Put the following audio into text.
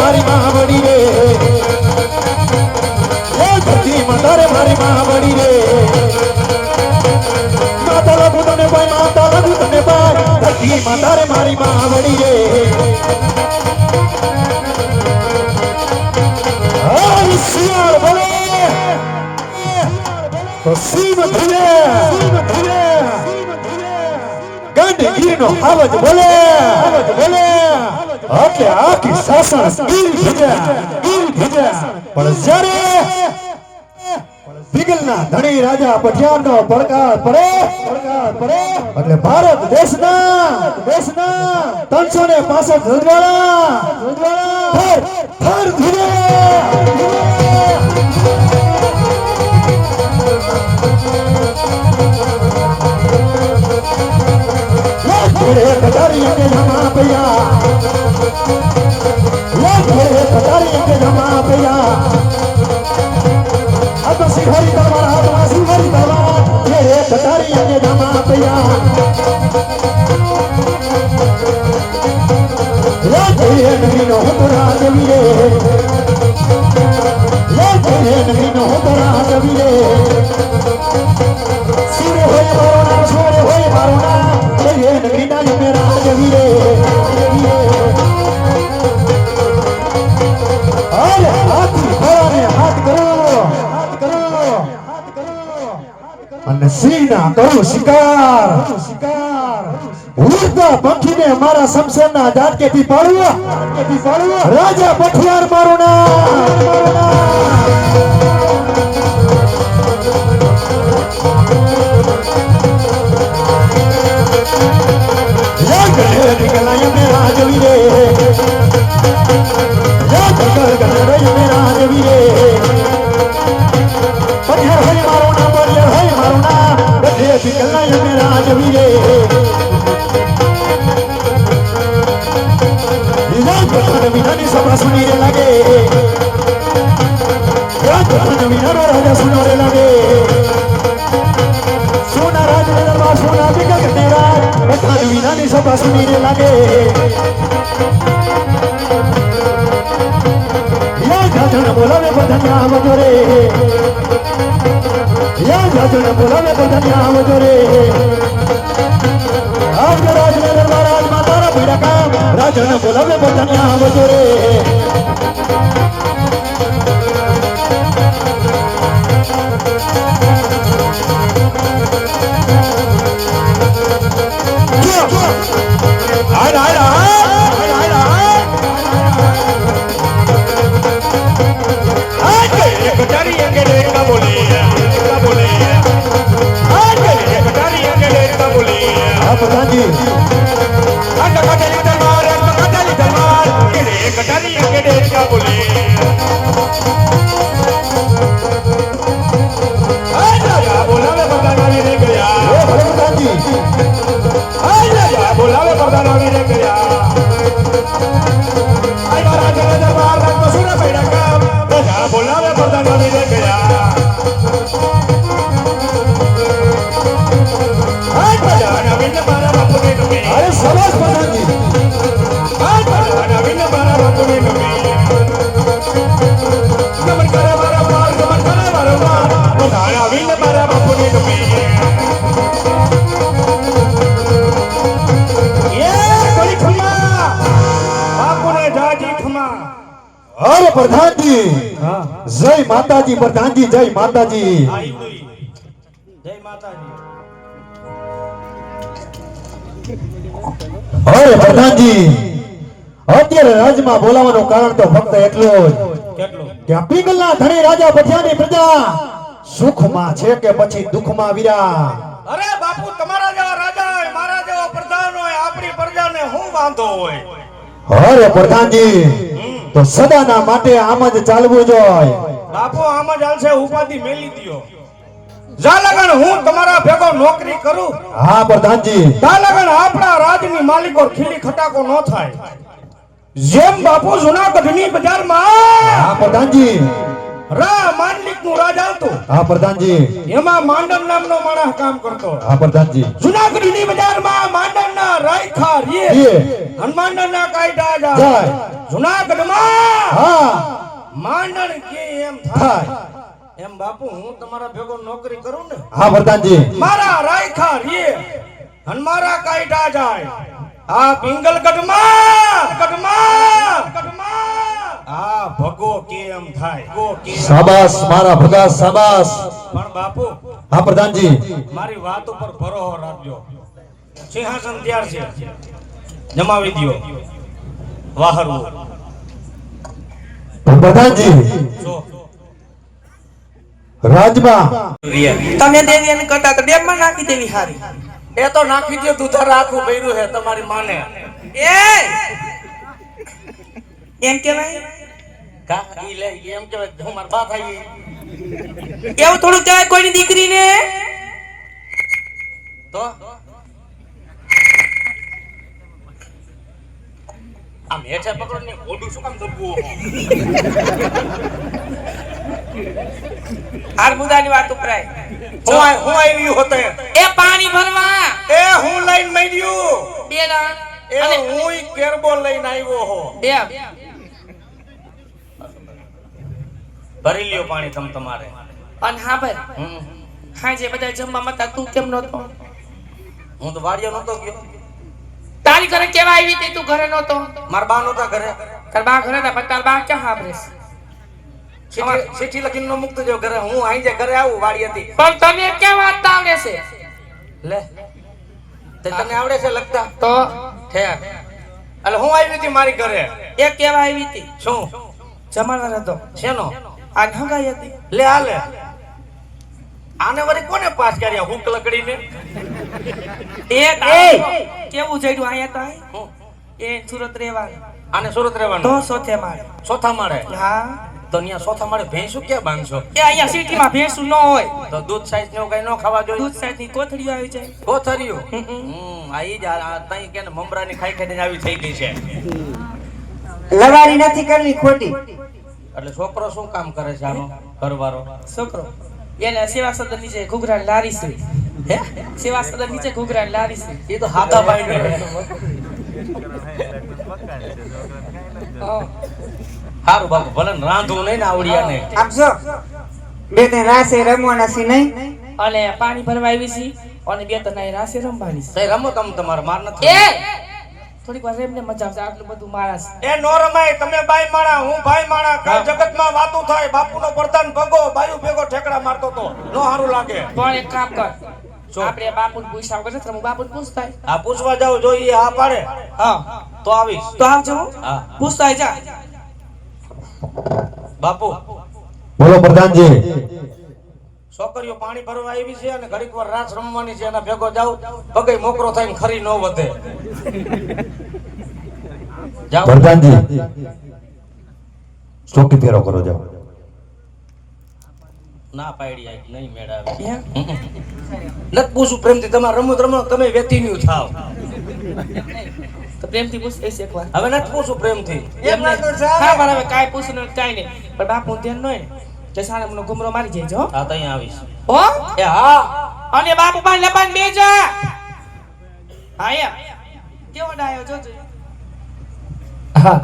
મારી માં વળી રે. લે ધરતી માતા રે મારી માં વળી રે. માતા લગુ તને ભાઈ, માતા લગુ તને ભાઈ ધરતી માતા રે મારી માં રે. હરી શિયાળ બોલે તો સીમ ધીરે ગંડગીરનો બોલે અવાજ બોલે એટલે આખી સાસણ બિલ ભીજા બિલ ભીજા. પણ જ્યારે પિગલના ધણી રાજા પઠિયાનો પડકાર પડે પડકાર પડે, એટલે ભારત દેશના દેશના ત્રણસો ને પાસઠ રજવાડા રજવાડા થર ધીરે. ઘોડે કટારી કે જમા પૈયા. લે ઘોડે કટારી કે જમા પૈયા. તો સિંહરી તલવાર હાથમાં સિંહરી તલવાર ઘોડે કટારી કે જમા પૈયા. લે ઘોડે નગરીનો હતો રાજવીએ સિંહના કરું શિકાર. ઉડતા પંખીને મારા શમશેરના ઝાટકેથી પાડવા રાજા પઠિયાર મારું નામ. વિનાની સભા સુની રે લાગે યા જાજણ બોલાવે બધાને આવજો રે યા જાજણ બોલાવે બધાને આવજો રે આવજો રાજ ને દરબાર રાજ માતારા આ પ્રધાનજી એ ભલે પ્રધાનજી બોલાવે પ્રધાન રે ગયા પ્રધાનજી જય માતાજી પ્રધાનજી જય માતાજી જય માતાજી અરે પ્રધાનજી અત્યારે રાજમાં બોલાવાનું કારણ તો ફક્ત એટલું જ કેટલું કે પિંગલના ધણી રાજા પઠિયાની પ્રજા સુખમાં છે કે પછી દુઃખમાં વિરા અરે બાપુ તમારા જેવા રાજા હોય મારા જેવો પ્રધાન હોય આપણી પ્રજાને શું વાંધો હોય? અરે પ્રધાનજી તો સદાના માટે આમ જ ચાલવું જોઈએ. બાપો આમ જ હાલશે ઉપાધિ મેલી દિયો. જાલગણ હું તમારા ભેગો નોકરી કરું. હા પ્રધાનજી. જાલગણ આપણા રાજની માલિકો ખીલી ખટાકો ન થાય. જેમ બાપુ જુનાગઢની બજારમાં હા પ્રધાનજી. રા માંડલિકનું રાજ આવતું. હા પ્રધાનજી. એમાં માંડન નામનો માણસ કામ કરતો. હા પ્રધાનજી. જુનાગઢની બજારમાં માંડનના રાયખા રે રે. હનુમાનના કાયદા જાય. જુનાગઢમાં હા. માંડણ કે એમ થાય. એમ બાપુ હું તમારા ભેગો નોકરી કરું ને? હા પ્રધાનજી. મારા રાયખા રે મારા કાયદા જાય આ પિંગલગઢમાં ગઢમાં ગઢમાં. આ ભગો કેમ થાય? શાબાશ મારા ભગા શાબાશ. પણ બાપુ હા પ્રધાનજી. મારી વાત ઉપર ભરોહો રાખજો. સિંહાસન તૈયાર છે. જમાવી દ્યો. વાહરવું. પ્રધાનજી જો. રાજમાં તમે દેવી એને કરતા તો ડેમમાં નાખી દેવી હારી. એ તો નાખી દો દુધાર આખું ભર્યું હે તમારી માને. એ! એમ કેવાય કા ઈ લે એમ કે હું માર બા થાય એવું થોડું કહેવાય કોઈની દીકરીને? તો? આમ હેઠે પકડો ને ઓડું શું કામ દબવું હાર વાત ઉપરાય. હું હું આવી હોતે એ પાણી ભરવા. એ હું લઈને મળ્યું બે ના અને હું કેરબો લઈને આવ્યો હો. બે. ભરી લ્યો પાણી તમ તમારે. અને હા ભાઈ. હા જે બધા જમવા મતા તું કેમ નહોતો? હું તો વાડિયો નતો ગયો. તારી ઘરે કેવા આવી હતી? તું ઘરે નહોતો? માર બા નતા ઘરે. તાર બા ઘરે હતા પણ તાર બા ક્યાં હાભરે છે? ચીઠી લખીને નો મૂકતો જો ઘરે. હું આઈ જે ઘરે આવું વાડી હતી પણ તને ક્યાં વાત આવડે છે? લે. તે તને આવડે છે લખતા? તો? ઠેર. એટલે હું આવી હતી મારી ઘરે. એ કેવા આવી હતી? શું? જમાડવા હતો શેનો? આ હંગાઈ હતી. લે આ લે આને વળી કોને પાસ કર્યા હુક લકડીને? એ! કેવું જઈડું આયા તો એ સુરત રેવા આને સુરત તો સોથે માળે. સોથા માળે? હા. તો અહીંયા સોથા માળે ભેંસું ક્યાં બાંધશો? કે અહીંયા સિટીમાં ભેંસું ન હોય. તો દૂધ સાઈઝ ને કઈ ન ખાવા જોઈએ? દૂધ સાઈડની કોથળીઓ આવી છે કોથરિયું હમ, આ ઈ જ આ- તઈ કે ને મમરાની ખાઈ ખાઈને આવી થઈ ગઈ છે. લવારી નથી કરવી ખોટી. એટલે છોકરો શું કામ કરે છે આનો? ઘરવાળો? છોકરો. એને સેવા સદન નીચે ઘૂઘરા લારી છે. હે? સેવા સદન નીચે ઘૂઘરા લારી છે. એ તો હાથા ભાઈ ને હા. સારું બાપુ ભલે રાંધવું નહીં ને આવડિયા ને આપજો બે ત્રણ રાસે રમવાના છે નહીં? અને પાણી ભરવા આવી છે અને બે તને રાસે રમવાની છે. રમો તમ તમારે માર નથી એ! થોડીક વાર એમને મજા આવશે આટલું બધું મારા એ નો રમાય તમે બાઈ માણા હું ભાઈ માણા કાલ જગતમાં વાતું થાય બાપુનો પ્રધાન ભગો બાયુ ભેગો ઠેકડા મારતો તો નો સારું લાગે. પણ એક કામ કર? આપણે બાપુને પૂછ્યા વગર તમે. બાપુને પૂછતા. આ પૂછવા જાવ જોઈએ હા પાડે. હા. તો આવીશ. તો આવજો હા. પૂછતા જા. બાપુ. બોલો પ્રધાનજી. છોકરીઓ પાણી ભરવા આવી છે અને ઘડીક વાર રાસ રમવાની છે એના ભેગો જાવ પગે મોકરો થઈને ખરી ન વધે. જાવ પ્રધાનજી ચોકી ફેરો કરો જાઓ. ના પાડી આઈ નહીં મેળાવે. નત નથી પૂછું પ્રેમથી તમારે રમત રમો તમે વેતીન્યું થાવ. તો પ્રેમથી પૂછ એક વાર હવે નથી પૂછું પ્રેમથી. એમ નહીં. બરાબર કાંઈ પૂછવું નહીં કાંઈ નહીં. પણ બાપુ ધ્યાન ન હોય ને કે સાને મને ઘુમરો મારી જાય છે, હો. હા તો અહીંયા આવીશ. હો? એ હા. અને બાપુ બે જા હા એમ. કેવો ડાયો જોજો. હા.